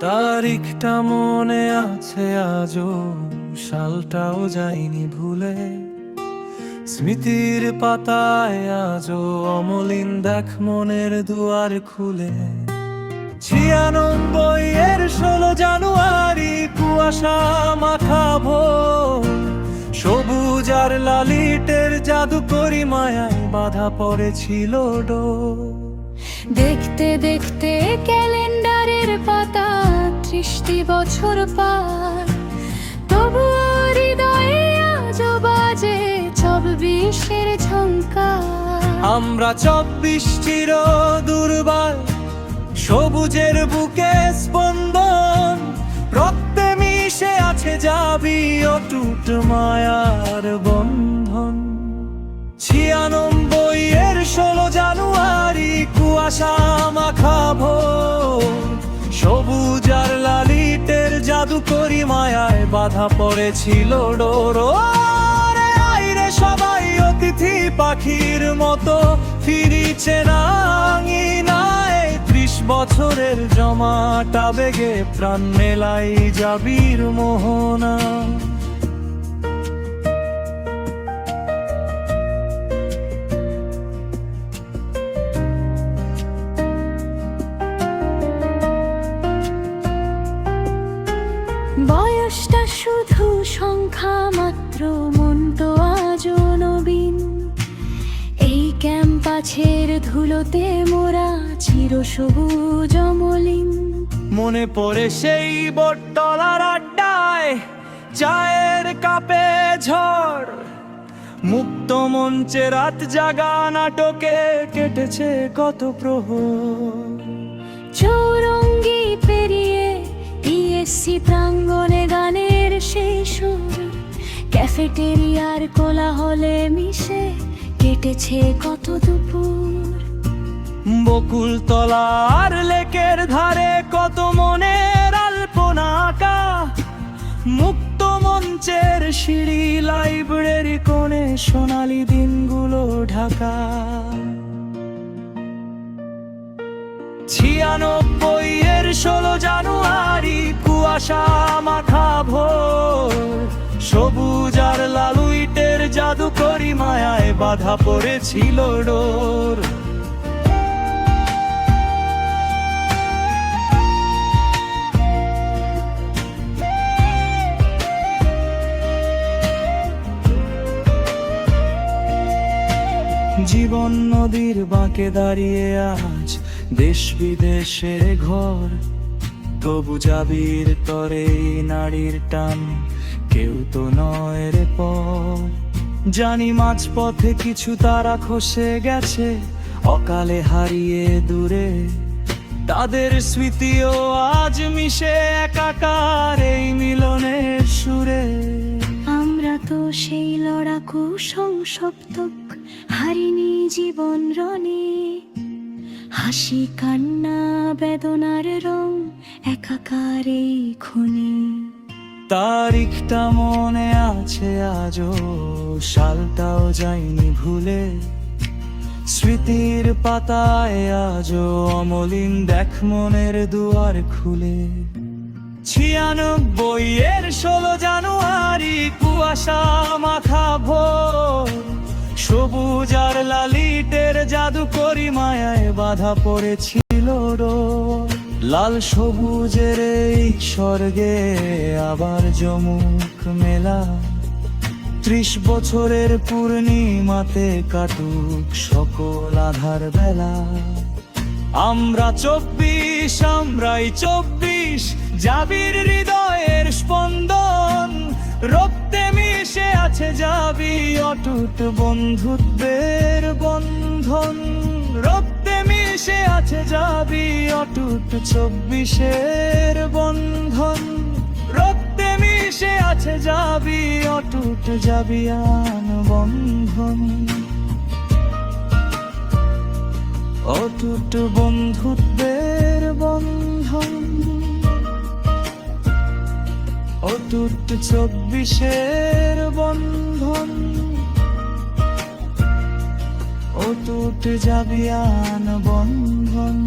তারিখটা মনে আছে আজও, সালটাও যায়নি ভুলে। স্মৃতির পাতায় আজও অমলিন দেখ মনের দুয়ার খুলে। ছিয়ানব্বই এর ষোলো জানুয়ারি, কুয়াশা মাখা ভোর। সবুজ আর লালিটের জাদু করি মায়ায় বাধা পড়েছিল ডোর। দেখতে দেখতে ক্যালেন্ডারের পাতা ত্রিশটি বছর পার, তবু হৃদয়ে আজও বাজে চব্বিশের ঝঙ্কার আমরা চব্বিশ চির দুর্বার, সবুজের বুকে স্পন্দন, রক্তে মিশে আছে যাবি অটুট মায়ার বন্ধন। ছিয়ানব্বই এর ষোলো জানুয়ারি কুয়াশা জাদু করি মায়ায় বাধা পড়েছিল ডোরো। রে সবাই, অতিথি পাখির মতো ফিরিছে ত্রিশ বছরের জমাটা বেগে প্রাণ মেলাই যাবির মোহনা। ধুলোতে মোরা চির সবুজ অমলিন। মনে পড়ে সেই বটতলার আড্ডায় চায়ের কাপে ঝড়। মুক্ত মঞ্চে রাত জাগা নাটকে কেটেছে কত প্রহর। চৌরঙ্গি পেরিয়ে টিএসসি প্রাঙ্গণে গানের সেই সুর ক্যাফেটেরিয়ার কোলাহলে মিশে কেটেছে কত দুপুর। বকুল তলার লেকের ধারে কত মনের আলপনা আঁকা মুক্ত মঞ্চের সিঁড়ি লাইব্রেরি কোণে সোনালি দিনগুলো ঢাকা। ছিয়ানব্বই এর ষোলো জানুয়ারি, কুয়াশা মাখা ভোর। সবুজ আর লালুইটের জাদু করি মায়ায় বাধা পড়েছিল ডোর। জীবন নদীর বাঁকে দাঁড়িয়ে আজ দেশ বিদেশে ঘর। তবু যাবির তরে নারীর টান, কেউ তো নয় রে পর জানি মাঝ পথে কিছু তারা খসে গেছে, অকালে হারিয়ে দূরে। তাদের স্মৃতিও আজ মিশে একাকার এই মিলনের সুরে। তো সেই লড়াকু সংসপ্তক, হারিনি জীবন রনে হাসি, কান্না, বেদনার রং একাকার এই খুনে। তারিখটা মনে আছে আজও, সালটাও যায়নি ভুলে। স্মৃতির পাতায় আজও অমলিন দেখ মনের দুয়ার খুলে। ছিয়ানব্বই এর ষোলো জানুয়ারি, কুয়াশা মাথা ভোর। সবুজ আর লালিটের জাদু করি মায়ায় বাধা পড়েছিল। লাল সবুজের এই স্বর্গে আবার জমুক মেলা। ত্রিশ বছরের পূর্ণিমাতে কাটুক সকল আধার বেলা। আমরা চব্বিশ, আমরাই চব্বিশ, জাবির হৃদয়ের স্পন্দন। রক্তে মিশে আছে যাবি অটুট বন্ধুত্বের বন্ধন। রক্তে মিশে আছে যাবি অটুট চব্বিশের বন্ধন। রক্তে মিশে আছে যাবি অটুট যাবি আন বন্ধন। অটুট বন্ধুত্বের বন্ধন। অটুট চব্বিশের বন্ধন। অটুট যাবিয়ান বন্ধন।